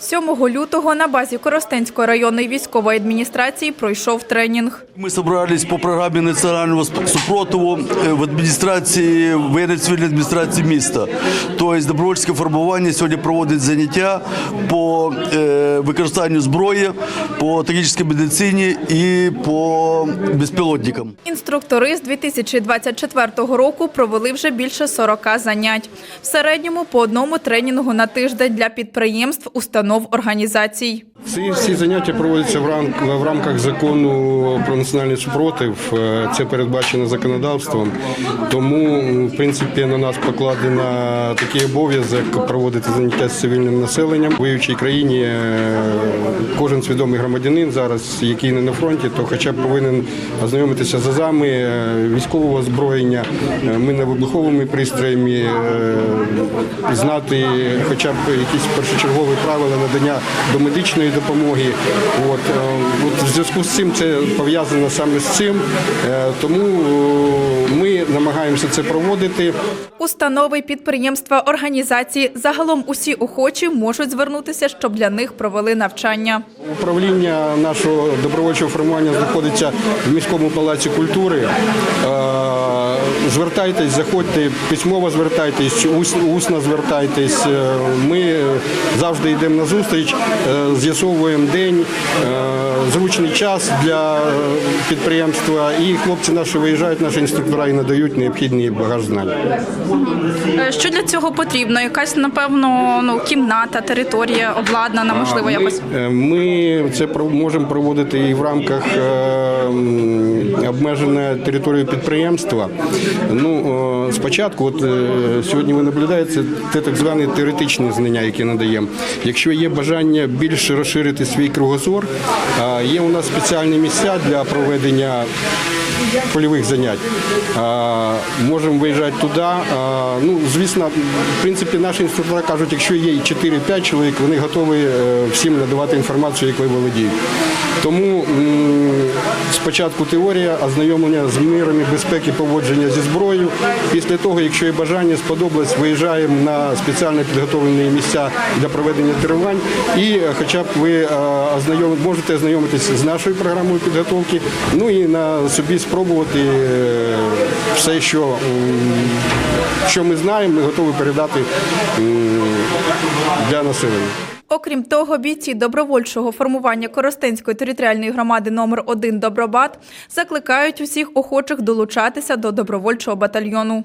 7 лютого на базі Коростенської районної військової адміністрації пройшов тренінг. Мы собрались по программе национального сп- супротиву э, в адміністрації воєнно-цивільній адміністрації міста. Тобто добровольське формування сьогодні проводить заняття по е, використанню зброї, по тактичній медицині і по безпілотникам. Інструктори з 2024 року провели вже більше 40 занять. В середньому по одному тренінгу на тиждень для підприємств, установ, організацій. Ці всі заняття проводяться в, рам, в рамках закону про національний супротив. Е, Це передбачено законодавством. Тому, в принципі, на нас покладено такий обов'язок проводити заняття з цивільним населенням. В воюючій країні е, кожен свідомий громадянин зараз, який не на фронті, то хоча б повинен ознайомитися з азами е, військового озброєння, минно-вибуховими пристроями, знати хоча б якісь першочергові правила надання домедичної допомоги. От, е, от в зв'язку з цим це пов'язано саме з цим, Е, тому е, ми намагаємося це проводити. Установи, підприємства, організації загалом усі охочі можуть звернутися, щоб для них провели навчання. Управління нашого добровольчого формування знаходиться в міському палаці культури. Звертайтесь, заходьте, письмово звертайтесь, ус- усно звертайтесь. Е, Ми завжди йдемо на зустріч, е, з'ясовуємо день, е, зручний час для підприємства. І хлопці наші виїжджають, наші інструктора і надають необхідний багаж знань. Що для цього потрібно? Якась, напевно, ну, кімната, територія обладнана, можливо, якось. е, Ми це можемо проводити і в рамках м, обмеженої території підприємства. Ну, е, спочатку, от е, сьогодні ви наблюдаєте, це так звані теоретичні знання, які надаємо. Якщо є бажання більш розширити свій кругозор, є у нас спеціальні місця для проведення польових занять. Можемо виїжджати туди. Ну, звісно, в принципі, наші інструктори кажуть, якщо є 4-5 чоловік, вони готові е, всім надавати інформацію, якою володіють. Тому спочатку теорія, ознайомлення з мірами безпеки поводження зі зброєю. Після того, якщо є бажання, сподобалось, виїжджаємо на спеціально підготовлені місця для проведення тренувань. І е, хоча б ви е, можете ознайомитися з нашою програмою підготовки, ну і на собі спробувати е, все, що, що ми знаємо, ми готові передати для населення. Окрім того, бійці добровольчого формування Коростенської територіальної громади номер 1 Добробат закликають усіх охочих долучатися до добровольчого батальйону.